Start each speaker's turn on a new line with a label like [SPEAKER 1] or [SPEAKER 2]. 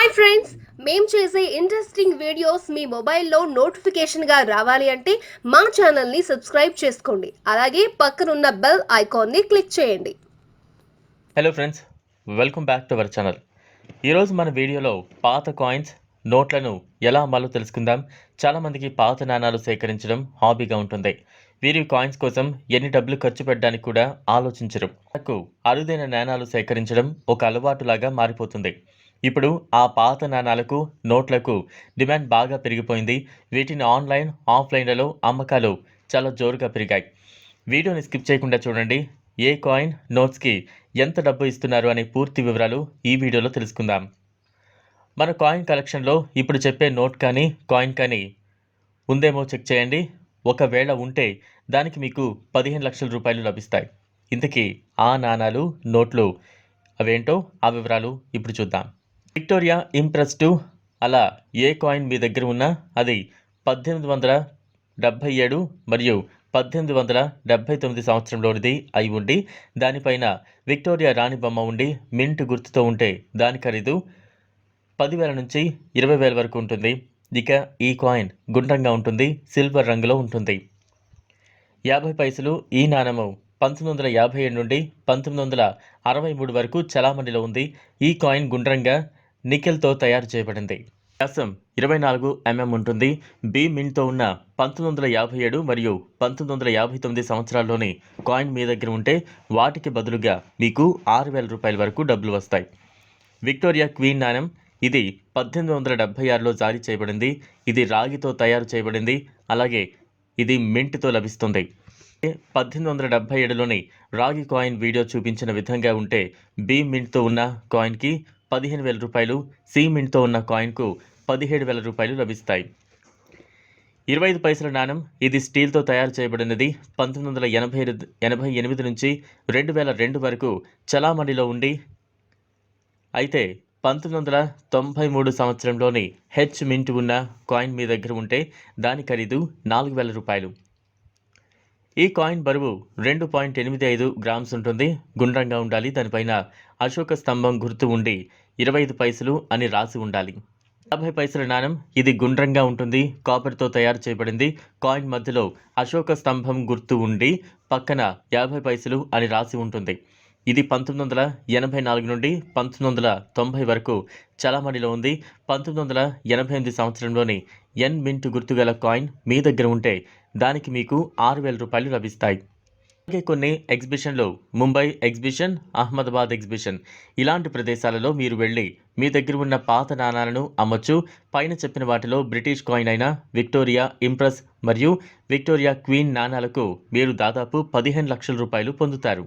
[SPEAKER 1] Hi friends మేము చేసే interesting videos మీ మొబైల్లో నోటిఫికేషన్గా రావాలి అంటే మా ఛానల్ని సబ్స్క్రైబ్ చేసుకోండి. అలాగే పక్కనున్న బెల్ ఐకాన్ని క్లిక్ చేయండి.
[SPEAKER 2] Hello friends welcome back to our channel ఈరోజు మన వీడియోలో పాత కాయిన్స్ నోట్లను ఎలా అమ్మాలో తెలుసుకుందాం చాలామందికి పాత నాణాలు సేకరించడం హాబీగా ఉంటుంది. వీరి కాయిన్స్ కోసం ఎన్ని డబ్బులు ఖర్చు పెట్టడానికి కూడా ఆలోచించరు. నాకు అరుదైన నాణాలు సేకరించడం ఒక అలవాటులాగా మారిపోతుంది. ఇప్పుడు ఆ పాత నాణాలకు నోట్లకు డిమాండ్ బాగా పెరిగిపోయింది. వీటిని ఆన్లైన్ ఆఫ్లైన్లలో అమ్మకాలు చాలా జోరుగా పెరిగాయి. వీడియోని స్కిప్ చేయకుండా చూడండి. ఏ కాయిన్ నోట్స్కి ఎంత డబ్బు ఇస్తున్నారు అనే పూర్తి వివరాలు ఈ వీడియోలో తెలుసుకుందాం. మన కాయిన్ కలెక్షన్లో ఇప్పుడు చెప్పే నోట్ కానీ కాయిన్ కానీ ఉందేమో చెక్ చేయండి. ఒకవేళ ఉంటే దానికి మీకు పదిహేను లక్షల రూపాయలు లభిస్తాయి. ఇంతకీ ఆ నాణాలు నోట్లు అవేంటో ఆ వివరాలు ఇప్పుడు చూద్దాం. విక్టోరియా ఇంప్రెస్ టూ అలా ఏ కాయిన్ మీ దగ్గర ఉన్నా అది పద్దెనిమిది వందల డెబ్భై ఏడు మరియు పద్దెనిమిది వందల డెబ్భై తొమ్మిది సంవత్సరంలోనిది అయి ఉండి దానిపైన విక్టోరియా రాణి బొమ్మ ఉండి మింట్ గుర్తుతో ఉంటే దాని ఖరీదు పదివేల నుంచి ఇరవై వేల వరకు ఉంటుంది. ఇక ఈ కాయిన్ గుండ్రంగా ఉంటుంది సిల్వర్ రంగులో ఉంటుంది. యాభై పైసలు ఈ నాణము పంతొమ్మిది వందల యాభై ఏడు నుండి పంతొమ్మిది వందల అరవై మూడు వరకు చలామణిలో ఉంది. ఈ కాయిన్ గుండ్రంగా నికెల్తో తయారు చేయబడింది. వ్యాసం ఇరవై నాలుగు ఎంఎం ఉంటుంది. బి మింట్తో ఉన్న పంతొమ్మిది వందల యాభై ఏడు మరియు పంతొమ్మిది వందల యాభై తొమ్మిది సంవత్సరాల్లోని కాయిన్ మీ దగ్గర ఉంటే వాటికి బదులుగా మీకు ఆరు వేల రూపాయల వరకు డబ్బులు వస్తాయి. విక్టోరియా క్వీన్ నాణ్యం ఇది పద్దెనిమిది వందల డెబ్భై ఆరులో జారీ చేయబడింది. ఇది రాగితో తయారు చేయబడింది. అలాగే ఇది మింట్తో లభిస్తుంది. పద్దెనిమిది వందల డెబ్భై ఏడులోని రాగి కాయిన్ వీడియో చూపించిన విధంగా ఉంటే బి మింట్తో ఉన్న కాయిన్కి పదిహేను వేల రూపాయలు సి మింట్తో ఉన్న కాయిన్కు పదిహేడు వేల రూపాయలు లభిస్తాయి. ఇరవై ఐదు పైసల నాణం ఇది స్టీల్తో తయారు చేయబడినది. పంతొమ్మిది వందల ఎనభై ఎనభై ఎనిమిది నుంచి రెండు వేల రెండు వరకు చలామణిలో ఉండి అయితే పంతొమ్మిది వందల తొంభై మూడు సంవత్సరంలోని హెచ్ మింట్ ఉన్న కాయిన్ మీ దగ్గర ఉంటే దాని ఖరీదు నాలుగు వేల రూపాయలు. ఈ కాయిన్ బరువు రెండు పాయింట్ ఎనిమిది ఐదు గ్రామ్స్ ఉంటుంది. గుండ్రంగా ఉండాలి. దానిపైన అశోక స్తంభం గుర్తు ఉండి ఇరవై ఐదు పైసలు అని రాసి ఉండాలి. యాభై పైసల నాణం ఇది గుండ్రంగా ఉంటుంది. కాపర్తో తయారు చేయబడింది. కాయిన్ మధ్యలో అశోక స్తంభం గుర్తు ఉండి పక్కన యాభై పైసలు అని రాసి ఉంటుంది. ఇది పంతొమ్మిది వందల ఎనభై నాలుగు నుండి పంతొమ్మిది వందల తొంభై వరకు చలామణిలో ఉంది. పంతొమ్మిది వందల ఎనభై ఎనిమిది సంవత్సరంలోని ఎన్ మింట్ గుర్తుగల కాయిన్ మీ దగ్గర ఉంటే దానికి మీకు ఆరు వేల రూపాయలు లభిస్తాయి. అలాగే కొన్ని ఎగ్జిబిషన్లు ముంబై ఎగ్జిబిషన్ అహ్మదాబాద్ ఎగ్జిబిషన్ ఇలాంటి ప్రదేశాలలో మీరు వెళ్ళి మీ దగ్గర ఉన్న పాత నాణాలను అమ్మొచ్చు. పైన చెప్పిన వాటిలో బ్రిటిష్ కాయిన్ అయిన విక్టోరియా ఇంప్రెస్ మరియు విక్టోరియా క్వీన్ నాణాలకు మీరు దాదాపు పదిహేను లక్షల రూపాయలు పొందుతారు.